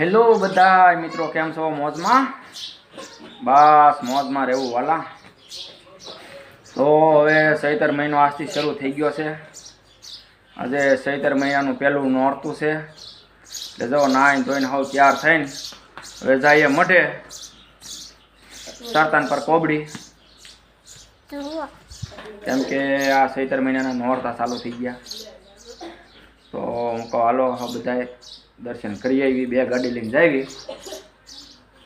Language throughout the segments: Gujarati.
હેલો બધા મિત્રો કેમ છો? મોજમાં? બસ મોજમાં રહેવું વાલા. તો હવે સૈતર મહિનો આજથી શરૂ થઈ ગયો છે. આજે સૈતર મહિનાનું પહેલું નોરતું છે. એટલે જો નાઈને ધોઈને હવે તૈયાર થઈને હવે જઈએ મઢે. સરતાન પર કોબડી. કેમ કે આ સૈતર મહિનાના નોરતા ચાલુ થઈ ગયા. તો હું કહો હાલો બધાએ દર્શન કરી આવી, બે ગાડી લઈને જાવી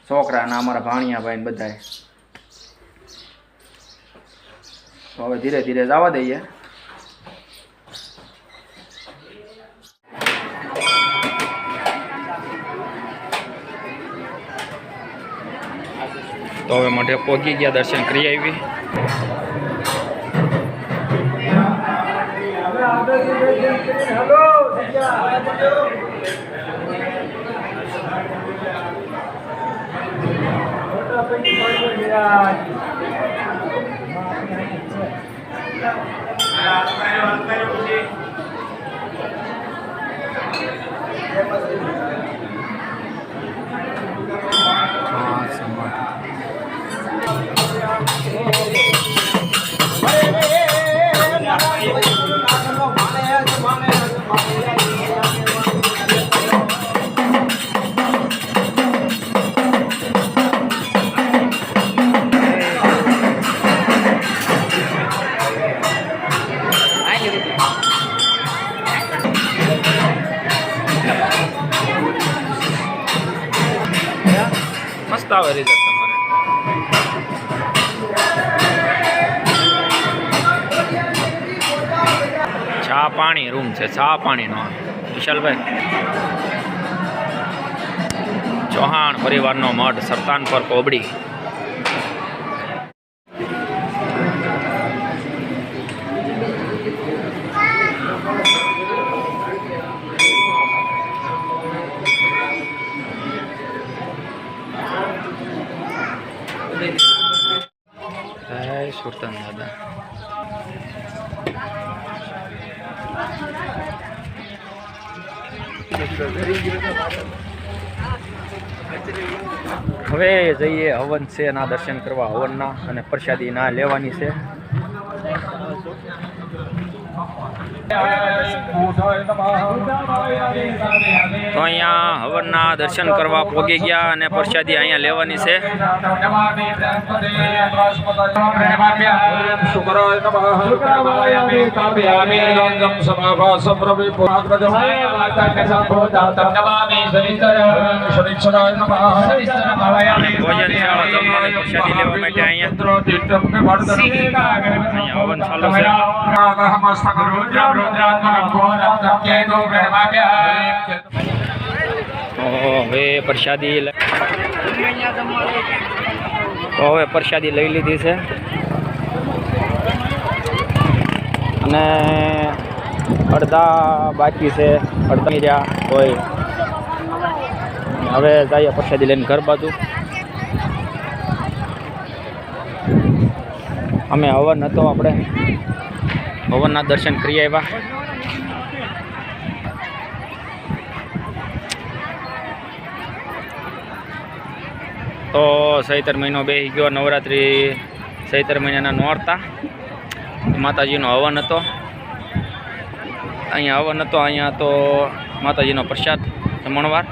છોકરા ના અમારા ભાણિયા ભાઈ બધાએ. તો હવે ધીરે ધીરે જવા દઈએ. તો હવે માટે પહોંચી ગયા, દર્શન કરી આવી. હા મસ્ત વરી જશે તમારે. ચા પાણી રૂમ છે, ચા પાણીનો. વિશાલભાઈ. ચૌહાણ પરિવારનો મઠ સરતાનપર કોબડી. સુરતન દાદા હવે જઈએ હવન છે ના દર્શન કરવા, હવનના અને પ્રસાદી ના લેવાની છે. તો અહીંયા હવનના દર્શન કરવા પોગી ગયા અને પ્રસાદી અહીંયા લેવાની છે. ભોજન પ્રસાદી લેવા અહીંયા હવન ચાલુ છે. હવે પ્રસાદી હવે પ્રસાદી લઈ લીધી છે. અને અડધા બાકી છે. અડધા રહ્યા તોય હવે જઈએ પ્રસાદી લઈને ઘર બાજુ. અમે હવન હતો આપણે. હવનના દર્શન કરી આવ્યા. તો સહિતર મહિનો બે ગયો, નવરાત્રિ સહિતર મહિનાના નોરતા. માતાજીનો હવન હતો. અહીંયા હવન હતો, અહીંયા તો માતાજીનો પ્રસાદ જમણવાર